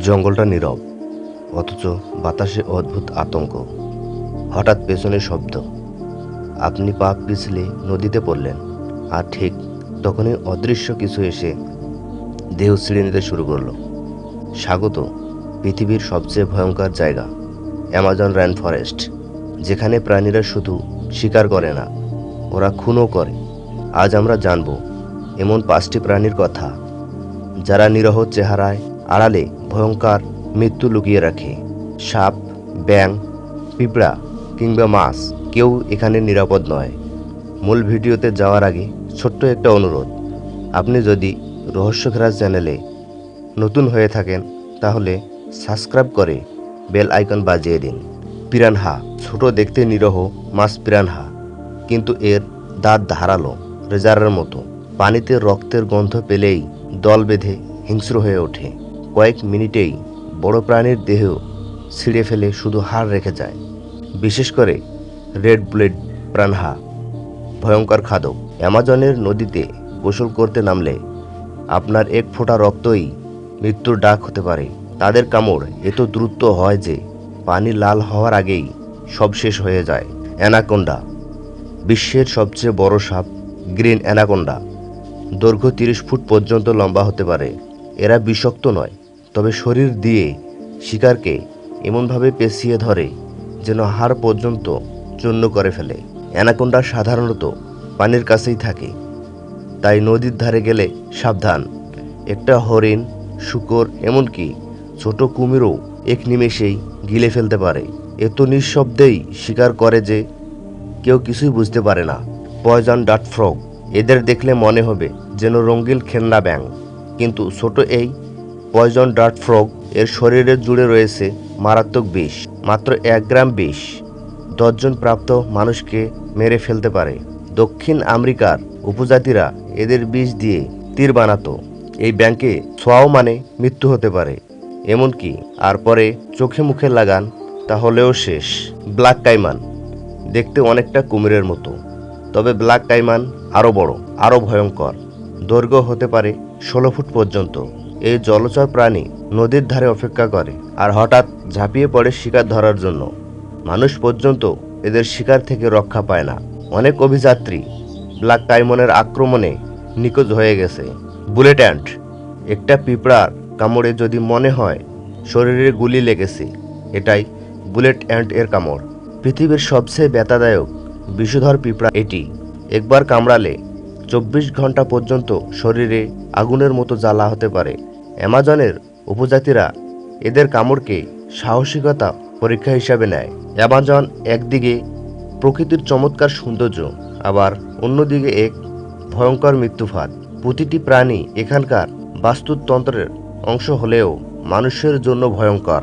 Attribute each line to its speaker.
Speaker 1: জঙ্গলটা নীরব, অথচ বাতাসে অদ্ভুত আতঙ্ক। হঠাৎ পেছনে শব্দ। আপনি পা পিছলে নদীতে পড়লেন, আর ঠিক তখনই অদৃশ্য কিছু এসে দেহ ছিঁড়ে নিতে শুরু করল। স্বাগত, পৃথিবীর সবচেয়ে ভয়ঙ্কর জায়গা, অ্যামাজন র্যান ফরেস্ট, যেখানে প্রাণীরা শুধু শিকার করে না, ওরা খুনও করে। আজ আমরা জানব, এমন পাঁচটি প্রাণীর কথা, যারা নিরহ চেহারায় আড়ালে ভয়ঙ্কর মৃত্যু লুকিয়ে রাখে। সাপ ব্যাং পিঁপড়া কিংবা মাছ কেউ এখানে নিরাপদ নয়। মূল ভিডিওতে যাওয়ার আগে ছোট্ট একটা অনুরোধ। আপনি যদি রহস্যখেরা চ্যানেলে নতুন হয়ে থাকেন, তাহলে সাবস্ক্রাইব করে বেল আইকন বাজিয়ে দিন। পিরানহা, ছোট দেখতে নিরহ মাছ পিরানহা, কিন্তু এর দাঁত ধারালো, রেজারের মতো। পানিতে রক্তের গন্ধ পেলেই দল বেঁধে হিংস্র হয়ে ওঠে। কয়েক মিনিটেই বড় প্রাণীর দেহ ছিঁড়ে ফেলে শুধু হাড় রেখে যায়। বিশেষ করে রেড ব্লেড প্রাণহা, ভয়ঙ্কর খাদক। অ্যামাজনের নদীতে গোসল করতে নামলে আপনার এক ফোঁটা রক্তই মৃত্যুর ডাক হতে পারে। তাদের কামড় এত দ্রুত হয় যে পানি লাল হওয়ার আগেই সব শেষ হয়ে যায়। অ্যানাকোন্ডা, বিশ্বের সবচেয়ে বড় সাপ, গ্রিন অ্যানাকোন্ডা। দৈর্ঘ্য তিরিশ ফুট পর্যন্ত লম্বা হতে পারে। এরা বিষাক্ত নয় তবে শরীর দিয়ে শিকারকে এমনভাবে পেঁচিয়ে ধরে যেন হাড় পর্যন্ত চূর্ণ করে ফেলে। অ্যানাকোন্ডা সাধারণত পানির কাছেই থাকে। তাই নদীর ধারে গেলে সাবধান। একটা হরিণ, শুকর, এমনকি ছোট কুমিরও এক নিমেষেই গিলে ফেলতে পারে। এত নিঃশব্দেই শিকার করে যে কেউ কিছুই বুঝতে পারে না। পয়জন ডাট ফ্রগ, এদের দেখলে মনে হবে যেন রঙিন খেলনা ব্যাং কিন্তু ছোট এই পয়জন ডার্ট ফ্রগ এর শরীরের জুড়ে রয়েছে মারাত্মক বিষ, মাত্র এক গ্রাম বিষ। দশজন প্রাপ্ত মানুষকে মেরে ফেলতে পারে। দক্ষিণ আমেরিকার উপজাতিরা এদের বিষ দিয়ে তীর বানাতো। এই ব্যাংকে ছোঁয়াও মানে মৃত্যু হতে পারে। এমনকি আর পরে চোখে মুখে লাগান তাহলেও শেষ। ব্ল্যাক কাইমান দেখতে অনেকটা কুমিরের মতো। তবে ব্ল্যাক কাইমান আরও বড়, আরও ভয়ঙ্কর। দৈর্ঘ্য হতে পারে ষোলো ফুট পর্যন্ত। এই জলচর প্রাণী নদীর ধারে অপেক্ষা করে আর হঠাৎ ঝাঁপিয়ে পড়ে শিকার ধরার জন্য। মানুষ পর্যন্ত এদের শিকার থেকে রক্ষা পায় না। অনেক অভিযাত্রী ব্ল্যাক টাইমনের আক্রমণে নিখোঁজ হয়ে গেছে। বুলেট অ্যান্ট একটা পিঁপড়ার কামড়ে যদি মনে হয় শরীরে গুলি লেগেছে। এটাই বুলেট অ্যান্ট এর কামড়। পৃথিবীর সবচেয়ে ব্যথাদায়ক বিষধর পিঁপড়া এটি। একবার কামড়ালে চব্বিশ ঘণ্টা পর্যন্ত শরীরে আগুনের মতো জ্বালা হতে পারে। অ্যামাজনের উপজাতিরা এদের কামড়কে সাহসিকতা পরীক্ষা হিসাবে নেয়। অ্যামাজন একদিকে প্রকৃতির চমৎকার সৌন্দর্য, আবার অন্যদিকে এক ভয়ঙ্কর মৃত্যুফাত। প্রতিটি প্রাণী এখানকার বাস্তুতন্ত্রের অংশ হলেও মানুষের জন্য ভয়ঙ্কর।